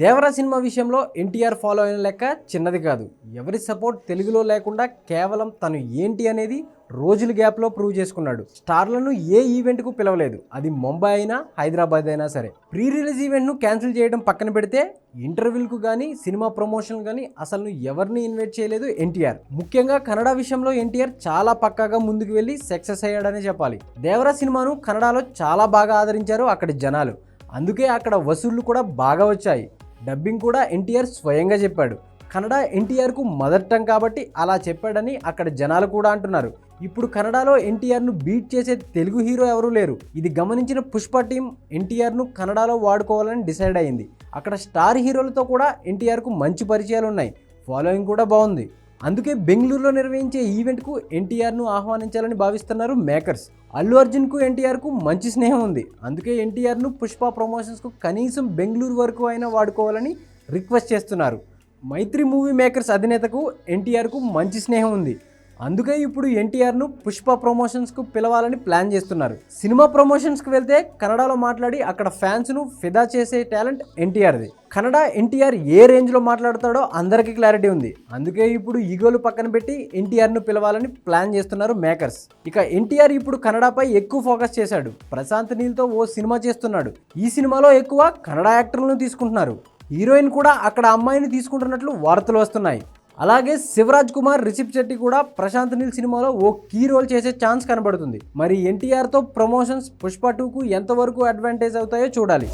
Devara cinema విషయంలో NTR follow అయిన లెక్క చిన్నది కాదు. ఎవరి సపోర్ట్ తెలుగులో లేకుండా కేవలం తను ఏంటి అనేది రోజుల గ్యాప్లో ప్రూవ్ చేసుకున్నాడు. స్టార్లను ఏ ఈవెంట్కు పిలవలేదు. అది ముంబై అయినా హైదరాబాద్ అయినా సరే. ప్రీ రిలీజ్ ఈవెంట్ను క్యాన్సిల్ చేయడం పక్కన పెడితే ఇంటర్వ్యూలకు కానీ సినిమా ప్రమోషన్ కానీ అసలు ఎవరిని ఇన్వైట్ చేయలేదు ఎన్టీఆర్. ముఖ్యంగా కన్నడ విషయంలో ఎన్టీఆర్ చాలా పక్కాగా ముందుకు వెళ్ళి సక్సెస్ అయ్యాడనే చెప్పాలి. దేవరా సినిమాను కన్నడలో చాలా బాగా ఆదరించారు అక్కడి జనాలు. అందుకే అక్కడ వసూళ్ళు కూడా బాగా వచ్చాయి. డబ్బింగ్ కూడా ఎన్టీఆర్ స్వయంగా చెప్పాడు. కన్నడ ఎన్టీఆర్కు మదర్ టంగ్ కాబట్టి అలా చెప్పాడని అక్కడ జనాలు కూడా అంటున్నారు. ఇప్పుడు కన్నడలో ఎన్టీఆర్ను బీట్ చేసే తెలుగు హీరో ఎవరూ లేరు. ఇది గమనించిన పుష్ప టీం ఎన్టీఆర్ను కన్నడలో వాడుకోవాలని డిసైడ్ అయింది. అక్కడ స్టార్ హీరోలతో కూడా ఎన్టీఆర్కు మంచి పరిచయాలు ఉన్నాయి ఫాలోయింగ్ కూడా బాగుంది. అందుకే బెంగళూరులో నిర్వహించే ఈవెంట్కు ఎన్టీఆర్ను ఆహ్వానించాలని భావిస్తున్నారు మేకర్స్. అల్లు అర్జున్కు ఎన్టీఆర్కు మంచి స్నేహం ఉంది. అందుకే ఎన్టీఆర్ను పుష్ప ప్రమోషన్స్కు కనీసం బెంగళూరు వరకు అయినా వాడుకోవాలని రిక్వెస్ట్ చేస్తున్నారు. మైత్రి మూవీ మేకర్స్ అధినేతకు ఎన్టీఆర్కు మంచి స్నేహం ఉంది. అందుకే ఇప్పుడు ఎన్టీఆర్ను పుష్ప ప్రమోషన్స్కు పిలవాలని ప్లాన్ చేస్తున్నారు. సినిమా ప్రమోషన్స్కి వెళ్తే కన్నడలో మాట్లాడి అక్కడ ఫ్యాన్స్ను ఫిదా చేసే టాలెంట్ ఎన్టీఆర్ది. కన్నడ ఎన్టీఆర్ ఏ రేంజ్లో మాట్లాడతాడో అందరికీ క్లారిటీ ఉంది. అందుకే ఇప్పుడు ఈగోలు పక్కన పెట్టి ఎన్టీఆర్ను పిలవాలని ప్లాన్ చేస్తున్నారు మేకర్స్. ఇక ఎన్టీఆర్ ఇప్పుడు కన్నడపై ఎక్కువ ఫోకస్ చేశాడు. ప్రశాంత్ నీల్తో ఓ సినిమా చేస్తున్నాడు. ఈ సినిమాలో ఎక్కువ కన్నడ యాక్టర్లను తీసుకుంటున్నారు. హీరోయిన్ కూడా అక్కడ అమ్మాయిని తీసుకుంటున్నట్లు వార్తలు వస్తున్నాయి. అలాగే శివరాజ్ కుమార్ రిషిప్ శెట్టి కూడా ప్రశాంత్ నీల్ సినిమాలో ఓ కీ రోల్ చేసే ఛాన్స్ కనబడుతుంది. మరి ఎన్టీఆర్తో ప్రమోషన్స్ పుష్ప టూకు ఎంతవరకు అడ్వాంటేజ్ అవుతాయో చూడాలి.